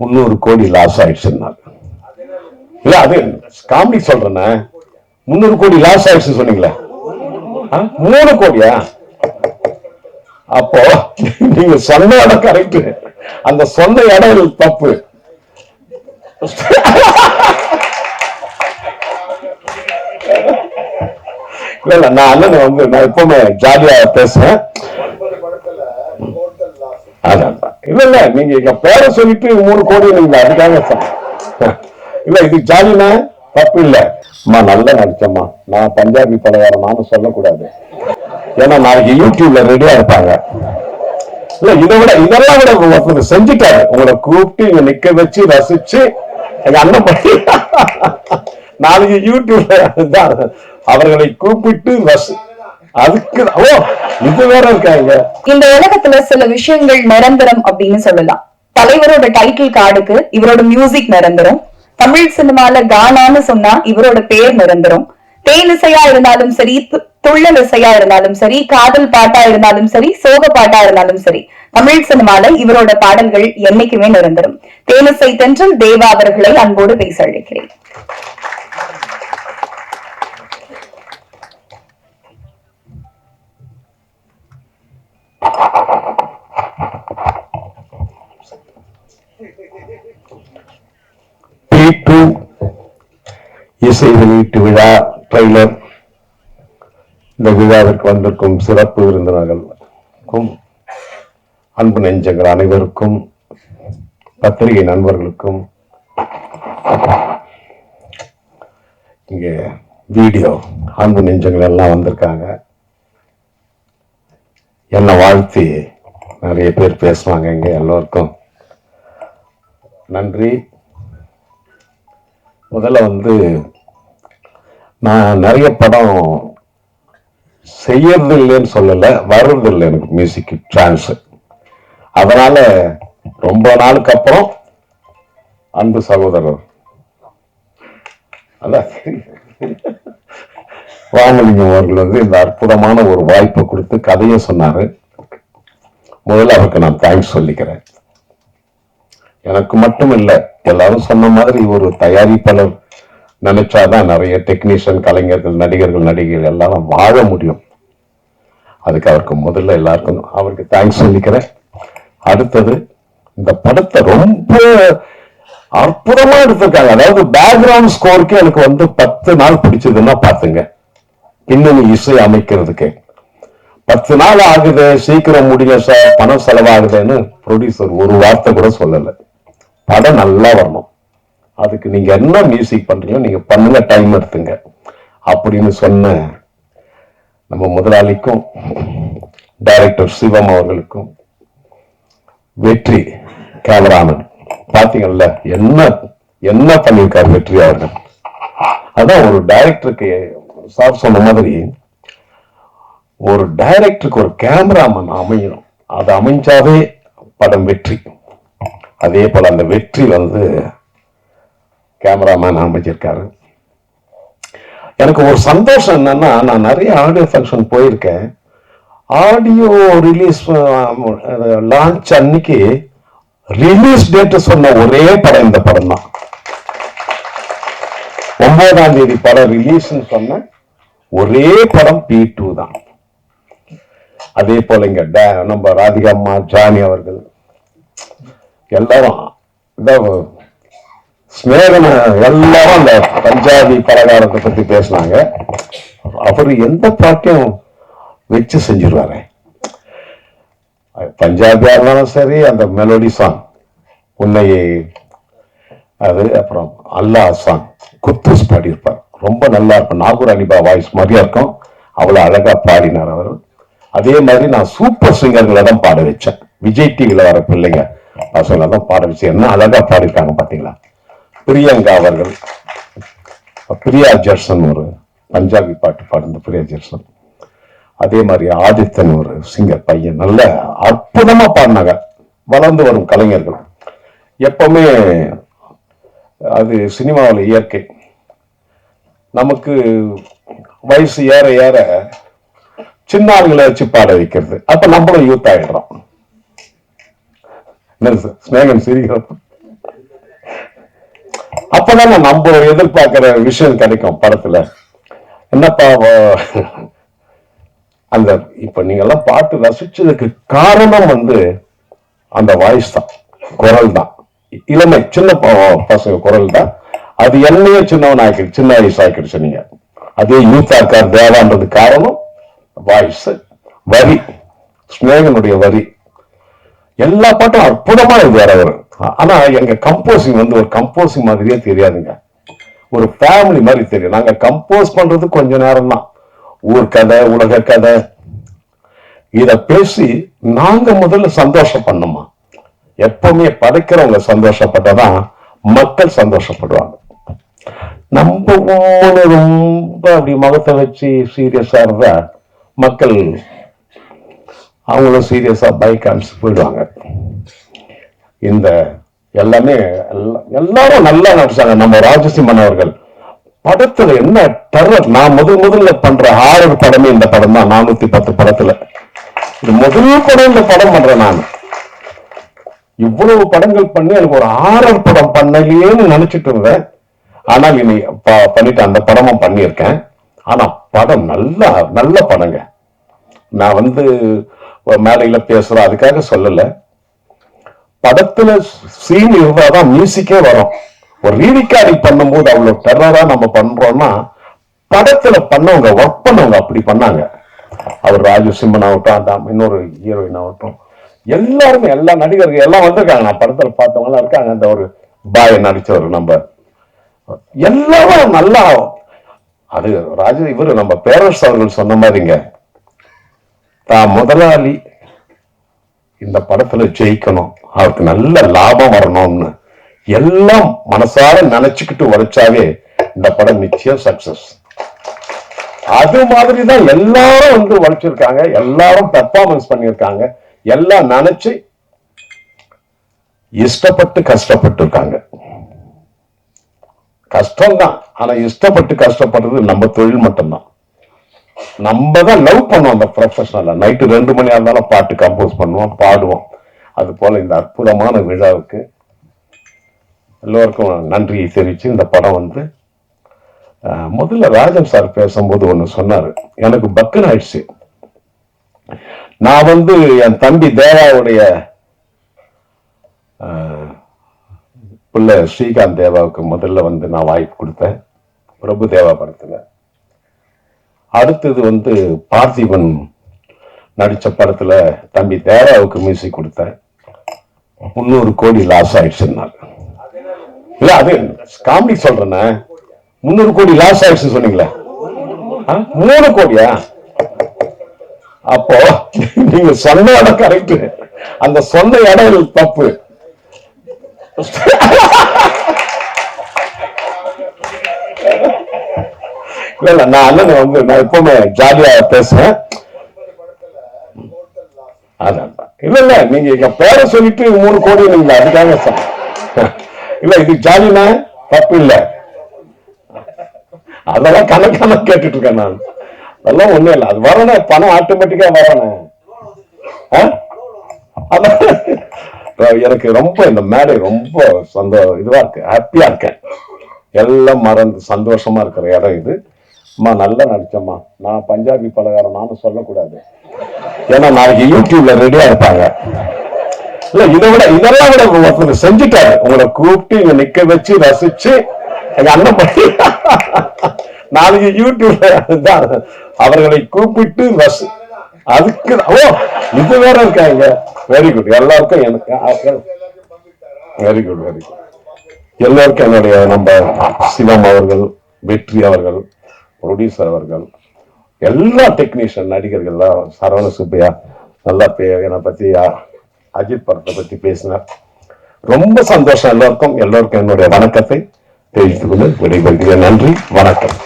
முந்நூறு கோடி லாஸ் ஆயிடுச்சுன்னாரு இல்ல அது காமெடி சொல்றேனே. முந்நூறு கோடி லாஸ் ஆயிடுச்சு சொன்னீங்களே. மூணு கோடியா? அப்போ நீங்க சொன்ன இடம் கரெக்ட் அந்த சொன்ன இடம் தப்பு. இல்ல இல்ல நான் அண்ணன் வந்து நான் எப்பவுமே ஜாலியா பேசுவேன் அதான் அதான். இல்ல இல்ல நீங்க எங்க பேரை சொல்லிட்டு மூணு கோடி நீங்க அதுக்காக இல்ல இது ஜாலினா தப்பு இல்ல. அம்மா நல்லா நடிச்சம்மா. நான் பஞ்சாபி பலகாரம் நானும் சொல்லக்கூடாது. ஏன்னா நாளைக்கு யூடியூப்ல ரெடியா இருப்பாங்க. இல்ல இதை விட இதெல்லாம் விட ஒருத்தர் செஞ்சுட்டாரு. உங்களை கூப்பிட்டு இங்க நிக்க வச்சு ரசிச்சு எங்க அண்ணன் பண்ணி நாளைக்கு யூடியூப்ல அதுதான். அவர்களை கூப்பிட்டு ரசி அதுக்கு ஓ இது வேற இருக்காங்க. இந்த உலகத்துல சில விஷயங்கள் நிரந்தரம் அப்படின்னு சொல்லலாம். தலைவரோட டைட்டில் கார்டுக்கு இவரோட மியூசிக் நிரந்தரம். தமிழ் சினிமால கானான்னு சொன்னா இவரோட பேர் நிரந்தரம். தேனிசையா இருந்தாலும் சரி து- துள்ளல் இசையா இருந்தாலும் சரி காதல் பாட்டா இருந்தாலும் சரி சோக பாட்டா இருந்தாலும் சரி தமிழ் சினிமால இவரோட பாடல்கள் என்னைக்குமே நிரந்தரும். தேனிசை தென்றல் தேவா அவர்களை அன்போடு பேச அழைக்கிறேன். இசை வெளியீட்டு விழா ட்ரெய்லர் இந்த விழாவிற்கு வந்திருக்கும் சிறப்பு விருந்தினர்களுக்கும் அன்பு நெஞ்சங்கள் அனைவருக்கும் பத்திரிகை நண்பர்களுக்கும் இங்கே வீடியோ அன்பு நெஞ்சங்கள் எல்லாம் வந்திருக்காங்க. என்னை வாழ்த்தி நிறைய பேர் பேசுவாங்க இங்க எல்லோருக்கும். நன்றி. முதல்ல வந்து நான் நிறைய படம் செய்யறது இல்லைன்னு சொல்லல வர்றது இல்லை எனக்கு மியூசிக் சான்ஸ் அதனால ரொம்ப நாளுக்கு அப்புறம் அன்பு சகோதரர். அதான் ராமலிங்கம் அவர்கள் வந்து இந்த அற்புதமான ஒரு வாய்ப்பை கொடுத்து கதையை சொன்னாரு. முதல்ல அவருக்கு நான் தேங்க்ஸ் சொல்லிக்கிறேன். எனக்கு மட்டும் இல்ல எல்லாரும் சொன்ன மாதிரி ஒரு தயாரிப்பாளர் நினைச்சாதான் நிறைய டெக்னீஷியன் கலைஞர்கள் நடிகர்கள் நடிகைகள் எல்லாம் வாழ முடியும். அதுக்கு அவருக்கு முதல்ல எல்லாருக்கும் அவருக்கு தேங்க்ஸ் சொல்லிக்கிறேன். அடுத்தது இந்த படத்தை ரொம்ப அற்புதமா எடுத்திருக்காங்க. அதாவது பேக்ரவுண்ட் ஸ்கோருக்கு எனக்கு வந்து பத்து நாள் பிடிச்சதுன்னா பாத்துங்க பின்னணி இசை அமைக்கிறதுக்கு. பத்து நாள் ஆகுது சீக்கிரம் முடிய சார் பணம் செலவாகுதுன்னு ப்ரொடியூசர் ஒரு வார்த்தை கூட சொல்லல. படம் நல்லா வரணும். அதுக்கு நீங்க என்ன மியூசிக் பண்றீங்களோ நீங்க பண்ணுங்க டைம் எடுத்துங்க. அப்படின்னு சொன்ன நம்ம முதலாளிக்கும் டைரக்டர் சிவம் அவர்களுக்கும் வெற்றி கேமராமன். பாத்தீங்கல்ல என்ன என்ன பண்ணியிருக்காரு வெற்றி அவர்கள்? அதான் ஒரு டைரக்டருக்கு சார் சொன்ன மாதிரி ஒரு டைரக்டருக்கு ஒரு கேமராமேன் அமையணும். அது அமைஞ்சாவே படம் வெற்றி. அதே போல அந்த வெற்றி வந்து கேமராமேன் அமைஞ்சிருக்காரு எனக்கு ஒரு சந்தோஷம் என்னன்னா நான் நிறைய ஆடியோ ஃபங்க்ஷன் போயிருக்கேன். ஆடியோ ரிலீஸ் லான்ச் அன்னைக்கு ரிலீஸ் டேட் சொன்ன ஒரே படம் இந்த படம் தான். ஒன்பதாம் தேதி படம் ரிலீஸ்ன்னு சொன்ன ஒரே படம் பி டூ தான். அதே போல இங்க நம்ம ராதிகா அம்மா ஜானி அவர்கள் எல்லாரும் இதான் ஸ்நேகன எல்லாரும் அந்த பஞ்சாபி பலகாரத்தை பத்தி பேசினாங்க. அவர் எந்த பாட்டையும் வச்சு செஞ்சிருவாரு. பஞ்சாபியா இருந்தாலும் சரி அந்த மெலோடி சாங் உன்னை அது அப்புறம் அல்லா சாங் குத்தூஸ் பாடியிருப்பார். ரொம்ப நல்லா இருக்கும். நாகூர் அலிபா வாய்ஸ் மாதிரியா இருக்கும். அவ்வளவு அழகா பாடினார் அவர். அதே மாதிரி நான் சூப்பர் சிங்கர்களை தான் பாட வச்சேன். விஜய் டிவில வர பிள்ளைங்க பசங்களை தான் பாட வச்சேன் என்ன அழகா பாடிருக்காங்க பாத்தீங்களா? பிரியங்கா அவர்கள் பிரியா ஜெர்சன் ஒரு பஞ்சாபி பாட்டு பாடுந்த பிரியா ஜெர்சன். அதே மாதிரி ஆதித்தன் ஒரு சிங்கர் பையன். நல்ல அற்புதமா பாடினாங்க. வளர்ந்து வரும் கலைஞர்கள். எப்பவுமே அது சினிமாவில் இயற்கை. நமக்கு வயசு ஏற ஏற சின்ன ஆளுங்களை வச்சு பாட வைக்கிறது. அப்ப நம்மளும் யூத் ஆயிடுறோம். என்ன சார்? சிரிக்கிறப்ப? அப்பதான் நம்ம எதிர்பார்க்கிற விஷயம் கிடைக்கும் படத்துல. என்னப்பா அந்த இப்ப நீங்க எல்லாம் பார்த்து ரசிச்சதுக்கு காரணம் வந்து அந்த வாய்ஸ் தான் குரல் தான். இளமை சின்ன பசங்க குரல் தான். அது என்னையே சின்னவன் ஆக்கிடுச்சு சின்ன வயசு ஆக்கிடுச்சு நீங்க. அதே யூத்தா இருக்கார் தேவான்றது காரணம் வாய்ஸ் வரி ஸ்னேகனுடைய வரி. எல்லா பாட்டும் அற்புதமா எழுதுவார் அவர். ஆனா எங்க கம்போசிங் வந்து ஒரு கம்போசிங் மாதிரியே தெரியாதுங்க. ஒரு ஃபேமிலி மாதிரி தெரியும். நாங்க கம்போஸ் பண்றது கொஞ்ச நேரம் தான் ஊர் கதை உலக கதை. இத பேசி நாங்க முதல்ல சந்தோஷம் பண்ணோமா? எப்பவுமே படைக்கிறவங்க சந்தோஷப்பட்டதான் மக்கள் சந்தோஷப்படுவாங்க. நம்ம ரொம்ப அப்படி முகத்தை வச்சு சீரியஸா இருந்தா மக்கள் அவங்களும் சீரியஸாக பைக் காமிச்சு போயிடுவாங்க. இந்த எல்லாமே எல்லா- எல்லாரும் நல்லா நடிச்சாங்க. நம்ம ராஜசிம்மன் அவர்கள். படத்துல என்ன டெரர் நான் முதல் முதல்ல பண்ற ஆறு படமே இந்த படம் தான் நானூத்தி பத்து படத்துல. இது முதல் படம் இந்த படம் பண்றேன் நான். இவ்வளவு படங்கள் பண்ணி எனக்கு ஒரு ஆரர் படம் பண்ணலையேன்னு நினைச்சிட்டு இருந்தேன். ஆனால் இனி ப- பண்ணிட்டு அந்த படமும் பண்ணியிருக்கேன். ஆனா படம் நல்லா நல்ல படங்க. நான் வந்து மேடையில் பேசுகிறேன் அதுக்காக சொல்லல. படத்துல சீன் இருந்தாதான் மியூசிக்கே வரும். ஒரு ரீரிகார்டிங் பண்ணும்போது அவ்வளவு டெரராக நம்ம பண்றோம்னா படத்துல பண்ணவங்க ஒர்க் பண்ணவங்க அப்படி பண்ணாங்க. அவர் ராஜு சிம்மன் ஆகட்டும் அந்த இன்னொரு ஹீரோயின் ஆகட்டும். எல்லாருமே எல்லா நடிகர்கள் எல்லாம் வந்திருக்காங்க. நான் படத்துல பார்த்தவங்க எல்லாம் இருக்காங்க. அந்த ஒரு பாய் நடிச்சவர் நம்ம. எல்லாரும் நல்லா அது ராஜ இவரு நம்ம பேரரசு அவர்கள் சொன்ன மாதிரிங்க. தான் முதலாளி. இந்த படத்துல ஜெயிக்கணும். அவருக்கு நல்ல லாபம் வரணும்னு. எல்லாம் மனசார நினைச்சுக்கிட்டு உழைச்சாவே இந்த படம் நிச்சயம் சக்சஸ் அது மாதிரி தான் எல்லாரும் வந்து உழைச்சிருக்காங்க. எல்லாரும் பெர்ஃபார்மன்ஸ் பண்ணியிருக்காங்க. எல்லாம் நினைச்சு இஷ்டப்பட்டு கஷ்டப்பட்டு இருக்காங்க கஷ்டம்தான். ஆனா இஷ்டப்பட்டு கஷ்டப்படுறது நம்ம தொழில் மட்டும்தான். நம்ம தான் லவ் பண்ணுவோம் அந்த ப்ரொஃபஷனல நைட்டு ரெண்டு மணியா இருந்தாலும் பாட்டு கம்போஸ் பண்ணுவோம் பாடுவோம். அது போல இந்த அற்புதமான விழாவுக்கு எல்லோருக்கும் நன்றியை தெரிவிச்சு இந்த படம் வந்து முதல்ல ராஜன் சார் பேசும்போது ஒன்று சொன்னாரு. எனக்கு பக்கன் ஆயிடுச்சு. நான் வந்து என் தம்பி தேவாவுடைய பிள்ளை ஸ்ரீகாந்த் தேவாவுக்கு முதல்ல வந்து நான் வாய்ப்பு கொடுத்தேன். பிரபு தேவா படத்தில் அடுத்தது வந்து பார்த்திபன் நடிச்ச படத்துல தம்பி தேராவுக்கு மியூசிக் கொடுத்தேன் முந்நூறு கோடி லாஸ் ஆயிடுச்சுன்னாரு இல்லை அது காமெடி சொல்றேனே. முந்நூறு கோடி லாஸ் ஆயிடுச்சு சொன்னீங்களே. மூணு கோடியா? அப்போ நீங்க சொன்ன இடம் கரெக்ட் அந்த சொன்ன இடம் தப்பு. இல்ல நான் அண்ணன் வந்து நான் எப்பவுமே ஜாலியா பேசுறேன் அதான் இல்ல இல்ல நீங்க எங்க பேரை சொல்லிட்டு மூணு கோடி நீங்க அதுக்காக இல்ல இது ஜாலினா தப்பு இல்ல. அதெல்லாம் கணக்கான கேட்டுட்டு இருக்கேன் நான். அதெல்லாம் ஒண்ணும் இல்ல. அது வரணும் பணம் ஆட்டோமேட்டிக்கா வரணும். அதான். எனக்கு ரொம்ப இந்த மேடை ரொம்ப சந்தோ இதுவா இருக்கு. ஹாப்பியா இருக்கேன். எல்லாம் மறந்து சந்தோஷமா இருக்கிற இடம் இது. அம்மா நல்லா நடிச்சம்மா. நான் பஞ்சாபி பலகாரம் நானும் சொல்லக்கூடாது. ஏன்னா நாளைக்கு யூடியூப்ல ரெடியா இருப்பாங்க. இல்ல இதை விட இதெல்லாம் விட ஒருத்தர் செஞ்சுட்டாரு. உங்களை கூப்பிட்டு இங்க நிக்க வச்சு ரசிச்சு எங்க அண்ணன் பண்ணி நாளைக்கு யூடியூப்ல அவர்களை கூப்பிட்டு ரசி அதுக்கு ஓ இது வேற இருக்காங்க வெரி குட் எல்லாருக்கும் எனக்கு வெரி குட் வெரி குட் எல்லோருக்கும் என்னுடைய நம்ம சிவம் அவர்கள் வெற்றி அவர்கள் ப்ரொடியூசர் அவர்கள் எல்லா டெக்னீஷியன் நடிகர்கள் எல்லாம் சரவண சுப்பையா நல்லா பே என்னை பத்தி அஜித் படத்தை பத்தி பேசினார். ரொம்ப சந்தோஷம் எல்லோருக்கும். எல்லோருக்கும் என்னுடைய வணக்கத்தை தெரிவித்துக் கொண்டு விடைபெறுகிறேன். நன்றி. வணக்கம்.